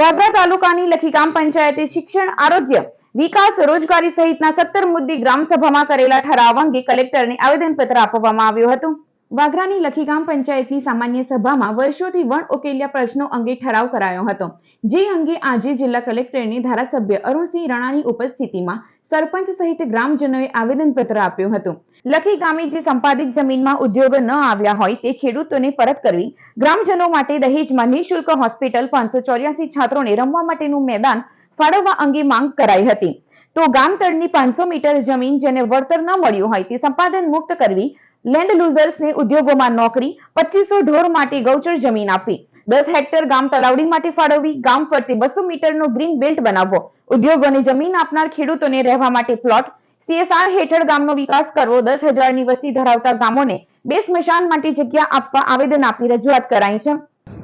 વાગરા તાલુકાની લખીગામ પંચાયતે શિક્ષણ, આરોગ્ય, વિકાસ, રોજગારી સહિતના સત્તર મુદ્દે ગ્રામસભામાં કરેલા ઠરાવ અંગે કલેક્ટરને આવેદનપત્ર આપવામાં આવ્યું હતું. વાઘરાની લખીગામ પંચાયતની સામાન્ય સભામાં વર્ષોથી વણ ઉકેલ્યા પ્રશ્નો અંગે ઠરાવ કરાયો હતો. જે અંગે આજે જિલ્લા કલેક્ટરને ધારાસભ્ય અરુણસિંહ રાણાની ઉપસ્થિતિમાં સરપંચ સહિત ગ્રામજનોએ આવેદનપત્ર આપ્યું હતું. લખી ગામે જે સંપાદિત જમીનમાં ઉદ્યોગ ન આવ્યા હોય તે ખેડૂતોને પરત કરવી. ગ્રામજનો માટે દહેજમાં નિઃશુલ્ક હોસ્પિટલ પાંચસો ચોર્યાસી છાત્રોને રમવા માટેનું મેદાન ફાળવવા અંગે માંગ કરાઈ હતી. તો ગામ તળની પાંચસો મીટર જમીન જેને વળતર ન મળ્યું હોય તે સંપાદન મુક્ત કરવી. લેન્ડ લૂઝર્સને ઉદ્યોગોમાં નોકરી, પચીસો ઢોર માટે ગૌચર જમીન આપવી. દસ હેક્ટર ગામ તળાવડી માટે ફાળવવી. ગામ ફરતે બસો મીટરનો ગ્રીન બેલ્ટ બનાવવો. ઉદ્યોગોને જમીન આપનાર ખેડૂતોને રહેવા માટે પ્લોટ સીએસઆર હેઠળ ગામનો વિકાસ કરવો, દસ હજારની વસ્તી ધરાવતા ગામોને બે સ્મશાન માટે જગ્યા આપવા આવેદન આપી રજૂઆત કરાઈ છે.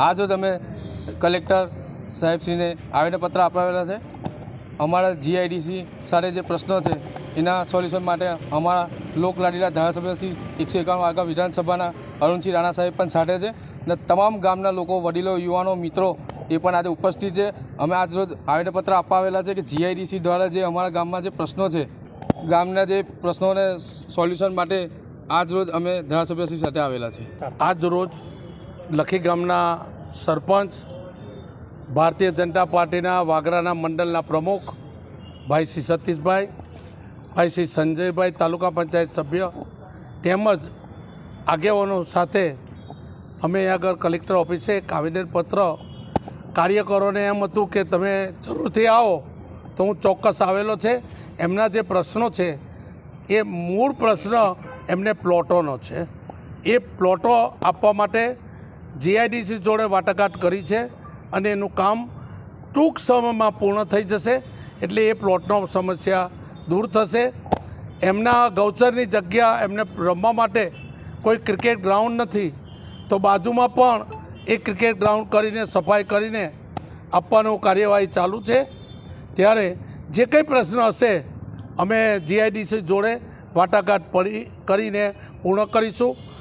આજ રોજ અમે કલેક્ટર સાહેબશ્રીને આવેદનપત્ર અપાવેલા છે, અમારા જીઆઈડીસી સાથે જે પ્રશ્નો છે, એના સોલ્યુશન માટે અમારા લોકલાડીલા ધારાસભ્ય શ્રી એકસો એકાણું આગળ વિધાનસભાના અરુણસિંહ રાણા સાહેબ પણ સાથે છે અને તમામ ગામના લોકો, વડીલો, યુવાનો, મિત્રો એ પણ આજે ઉપસ્થિત છે. અમે આજ રોજ આવેદનપત્ર આપવા આવેલા છે કે જીઆઈડીસી દ્વારા જે અમારા ગામમાં જે પ્રશ્નો છે ગામના જે પ્રશ્નોને સોલ્યુશન માટે આજ રોજ અમે ધારાસભ્યશ્રી સાથે આવેલા છે આજ રોજ લખી ગામના સરપંચ, ભારતીય જનતા પાર્ટીના વાગરાના મંડળના પ્રમુખ ભાઈ શ્રી સતીશભાઈ, ભાઈ શ્રી સંજયભાઈ તાલુકા પંચાયત સભ્ય તેમજ આગેવાનો સાથે અમે આગળ કલેક્ટર ઓફિસે એક આવેદનપત્ર કાર્યકરોને એમ હતું કે તમે જરૂરથી આવો. તો હું ચોક્કસ આવેલો છે. એમના જે પ્રશ્નો છે, એ મૂળ પ્રશ્ન એમને પ્લોટોનો છે. એ પ્લોટો આપવા માટે જીઆઈડીસી જોડે વાટાઘાટ કરી છે અને એનું કામ ટૂંક સમયમાં પૂર્ણ થઈ જશે એટલે એ પ્લોટનો સમસ્યા દૂર થશે. એમના ગૌચરની જગ્યા એમને રમવા માટે કોઈ ક્રિકેટ ગ્રાઉન્ડ નથી. તો બાજુમાં પણ એ ક્રિકેટ ગ્રાઉન્ડ કરીને સફાઈ કરીને આપવાનું કાર્યવાહી ચાલુ છે. ત્યારે જે કંઈ પ્રશ્ન હશે અમે જીઆઈડીસી જોડે વાટાઘાટ પડી કરીને પૂર્ણ કરીશું.